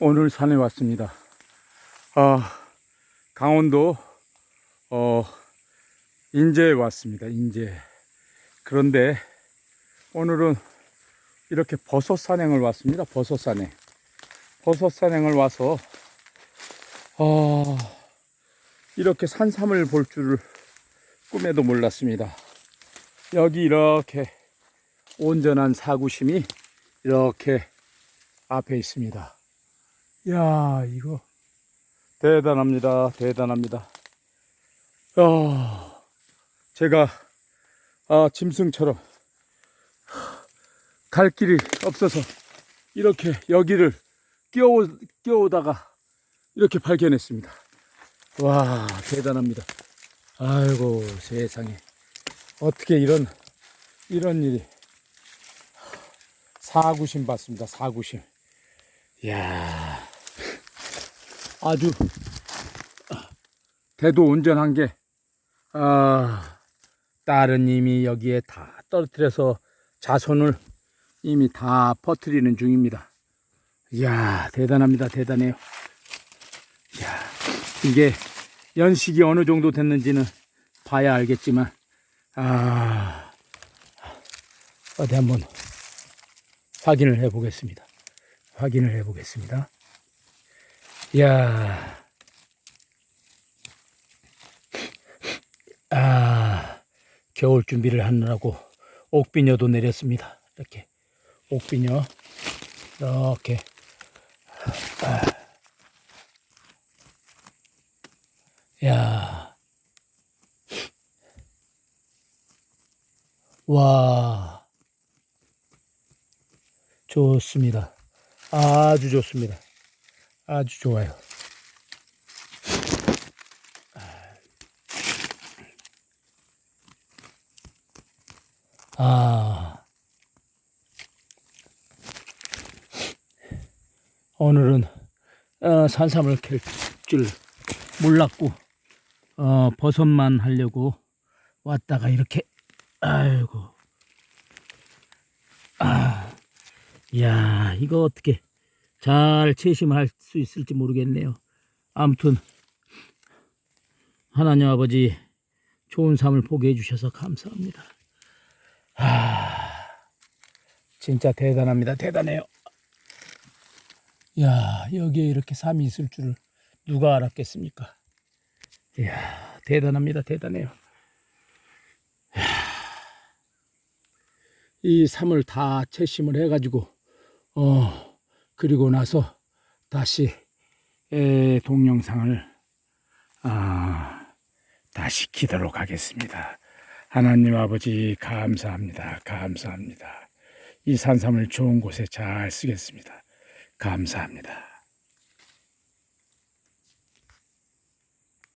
오늘 산에 왔습니다. 아, 강원도, 어, 인제에 왔습니다. 인제. 그런데 오늘은 이렇게 버섯 산행을 왔습니다. 버섯 산행. 버섯 산행을 와서, 어, 이렇게 산삼을 볼 줄을 꿈에도 몰랐습니다. 여기 이렇게 온전한 사구심이 이렇게 앞에 있습니다. 야, 이거 대단합니다. 대단합니다. 야, 제가 아, 짐승처럼 갈 길이 없어서 이렇게 여기를 끼워 끼워오다가 이렇게 발견했습니다. 와, 대단합니다. 아이고, 세상에. 어떻게 이런 이런 일이 사구심 받습니다. 사구심. 이야, 아주 대도 온전한 게, 아, 딸은 이미 여기에 다 떨어뜨려서 자손을 이미 다 퍼뜨리는 중입니다. 이야, 대단합니다. 대단해요. 이야, 이게 연식이 어느 정도 됐는지는 봐야 알겠지만, 아, 어디 한번 확인을 해 보겠습니다. 확인을 해 보겠습니다. 이야, 아, 겨울 준비를 하느라고 옥비녀도 내렸습니다. 이렇게 옥비녀 이렇게 아. 야, 와, 좋습니다. 아주 좋습니다. 아주 좋아요. 아, 오늘은 어, 산삼을 캘 줄 몰랐고 어, 버섯만 하려고 왔다가 이렇게 아이고 아, 야 이거 어떻게 잘 채심할 수 있을지 모르겠네요. 아무튼 하나님 아버지 좋은 삶을 보게 해주셔서 감사합니다. 아, 진짜 대단합니다. 대단해요. 야, 여기에 이렇게 삶이 있을 줄을 누가 알았겠습니까? 이야, 대단합니다. 대단해요. 이 삶을 다 채심을 해가지고, 어, 그리고 나서 다시 에, 동영상을, 아, 다시 키도록 하겠습니다. 하나님 아버지, 감사합니다. 감사합니다. 이 산삼을 좋은 곳에 잘 쓰겠습니다. 감사합니다.